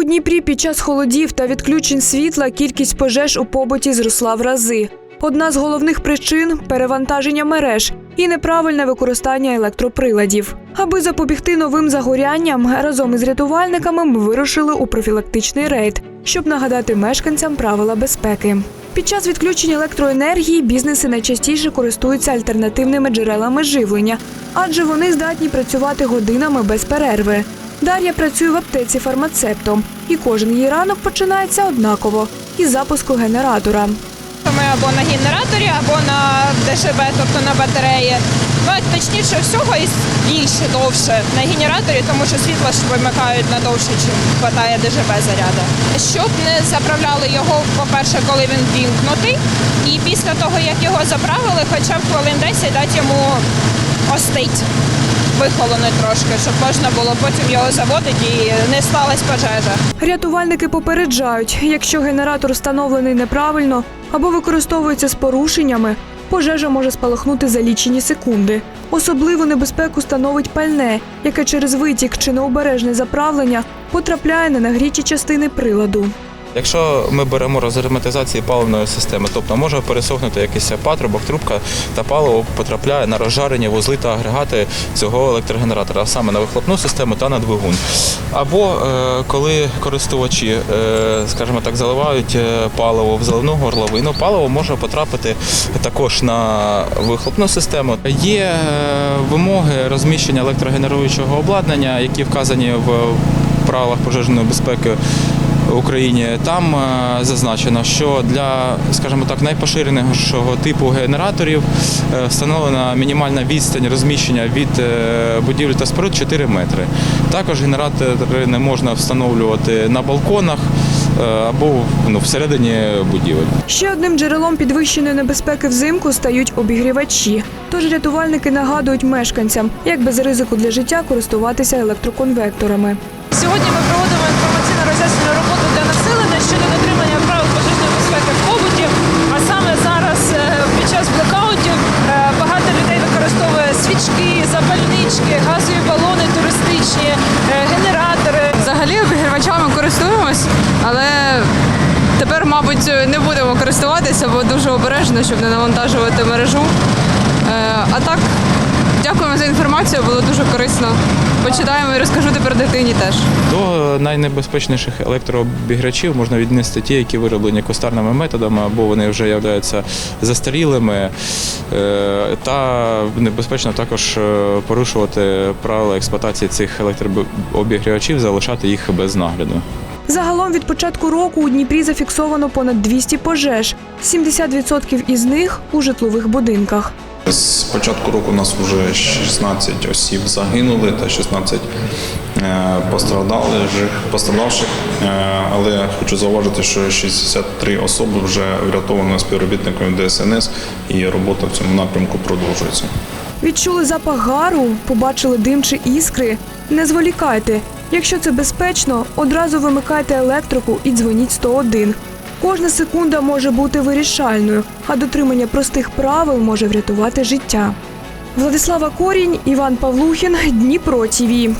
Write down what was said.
У Дніпрі під час холодів та відключень світла кількість пожеж у побуті зросла в рази. Одна з головних причин перевантаження мереж і неправильне використання електроприладів. Аби запобігти новим загорянням, разом із рятувальниками ми вирушили у профілактичний рейд, щоб нагадати мешканцям правила безпеки. Під час відключення електроенергії бізнеси найчастіше користуються альтернативними джерелами живлення, адже вони здатні працювати годинами без перерви. Дар'я працює в аптеці фармацептом, і кожен її ранок починається однаково із запуску генератора. Ми або на генераторі, або на ДШБ, тобто на батареї. Точніше всього і більше довше на генераторі, тому що світло ж вимикають на довше, чим вистачає ДЖБ заряду. Щоб не заправляли його, по-перше, коли він вімкнутий, і після того, як його заправили, хоча б хвилин 10 дати йому остить, вихолонути трошки, щоб можна було потім його заводити і не сталася пожежа. Рятувальники попереджають, якщо генератор встановлений неправильно або використовується з порушеннями, пожежа може спалахнути за лічені секунди. Особливу небезпеку становить пальне, яке через витік чи необережне заправлення потрапляє на нагріті частини приладу. Якщо ми беремо розгерметизації паливної системи, тобто може пересохнути якийсь патрубок, трубка та паливо потрапляє на розжарені вузли та агрегати цього електрогенератора, а саме на вихлопну систему та на двигун. Або е, коли користувачі, е, скажімо так, заливають е, паливо в заливну горловину, паливо може потрапити також на вихлопну систему. Є вимоги розміщення електрогенеруючого обладнання, які вказані в правилах пожежної безпеки Україні. Там е, зазначено, що для, скажімо так, найпоширенішого типу генераторів е, встановлена мінімальна відстань розміщення від е, будівлі та споруд 4 метри. Також генератори не можна встановлювати на балконах або ну, всередині будівель. Ще одним джерелом підвищеної небезпеки взимку стають обігрівачі. Тож рятувальники нагадують мешканцям, як без ризику для життя користуватися електроконвекторами. Сьогодні ми проводимо інформаційно роз'яснювальну роботу щодо дотримання правил пожежної безпеки в побуті. А саме зараз е, під час блекаутів е, багато людей використовує свічки, запальнички, газові балони туристичні, е, генератори. Взагалі обігрівачами користуємось, але тепер, мабуть, не будемо користуватися, бо дуже обережно, щоб не навантажувати мережу. А так, дякуємо за інформацію, було дуже корисно. Почитаємо і розкажу тепер дитині теж. До найнебезпечніших електрообіграчів можна віднести ті, які вироблені кустарними методами, або вони вже являються застарілими. Е, Та небезпечно також е, порушувати правила експлуатації цих електрообігрівачів, залишати їх без нагляду. Загалом від початку року у Дніпрі зафіксовано понад 200 пожеж. 70% із них у житлових будинках. З початку року у нас вже 16 осіб загинули та 16 е, постраждали, пострадавших. Е, Але хочу зауважити, що 63 особи вже врятовано співробітниками ДСНС і робота в цьому напрямку продовжується. Відчули запах гару, побачили дим чи іскри. Не зволікайте. Якщо це безпечно, одразу вимикайте електрику і дзвоніть 101. Кожна секунда може бути вирішальною, а дотримання простих правил може врятувати життя. Владислава Корінь, Іван Павлухін, Дніпро ТІВІ.